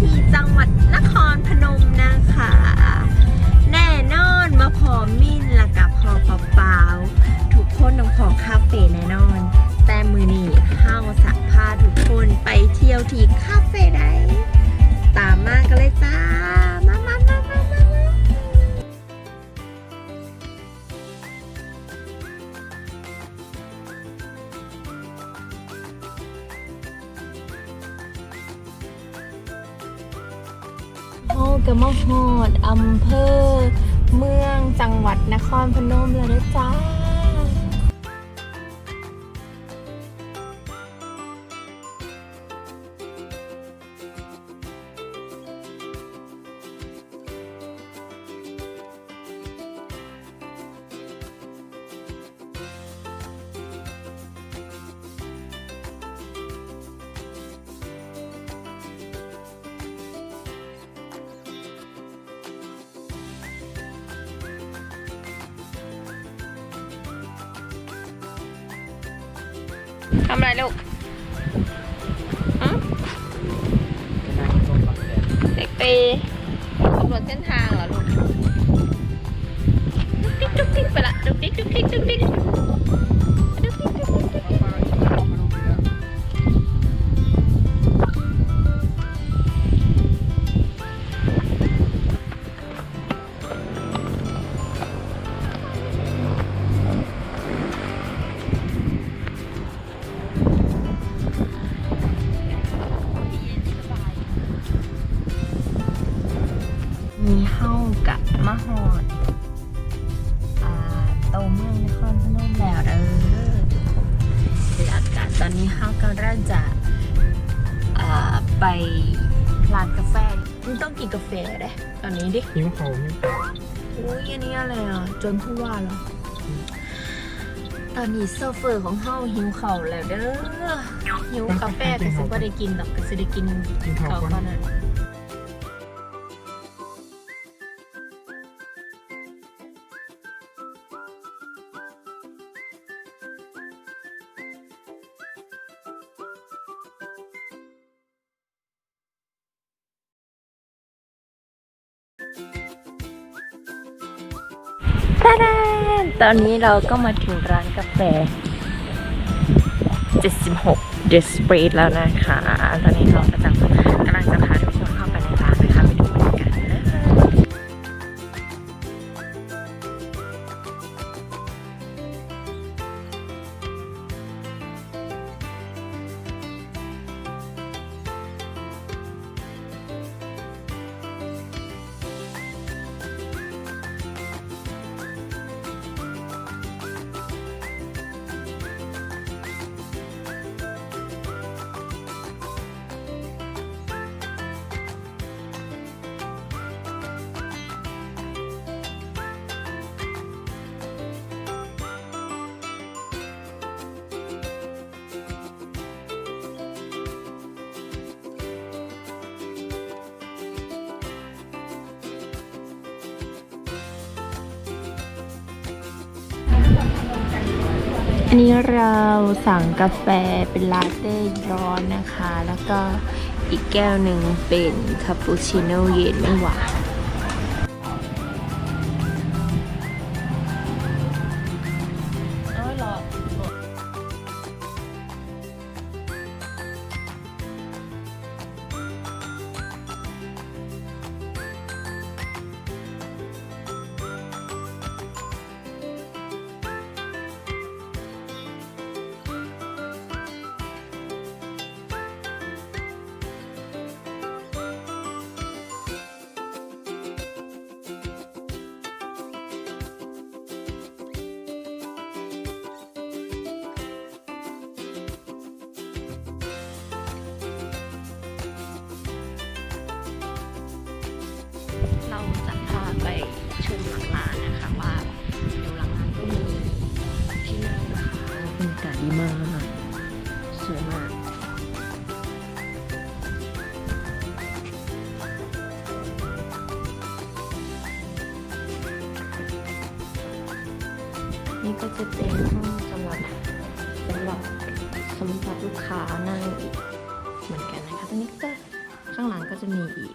ธีจังหวัดนครพนมนะคะ แน่นอนมาพร้อมมีากับมาฮอดอำเภอ เมืองจังหวัดนครพนมแล้วนะจ๊ะ ทำอะไรลูกฮะเด็กไปสำรวจเส้นทางเหรอลูก ดุ๊กดิ๊กดุ๊กดิ๊กไปละ ดุ๊กดิ๊กดุ๊กดิ๊กดุ๊กดิ๊ก มะฮอดโตเมืองนครพนมแล้วเด้อหลักการตอนนี้เฮ้ากำลังจะไปร้านกาแฟมึงต้องกินกาแฟเด้ตอนนี้ดิหิวเขาไหมอุ้ยอันนี้อะไรอะ จนผู้ว่าเหรอ ตอนนี้โซเฟอร์ของเฮาหิวเข่าแล้วเด้อหิวกาแฟก็สิบ่ได้กินดอกก็สิได้กินกินเขาข้าก่อนก่อนอะาดานตอนนี้เราก็มาถึงร้านกาแฟ 76 The Street แล้วนะคะ ตอนนี้เรากำลังกำลังจะพ อันนี้เราสั่งกาแฟเป็นลาเต้ร้อนนะคะ แล้วก็อีกแก้วหนึ่งเป็นคาปูชิโน่เย็นไม่หวาน ว่าเดี๋ยวหลังร้านก็มีที่นั่งนะคะบรรยากาศดีมากสวยมากนี่ก็จะเป็นห้องสำหรับสำหรับสำหรับลูกค้านั่งอีกเหมือนกันนะคะตรงนี้ก็จะข้างหลังก็จะมีอีก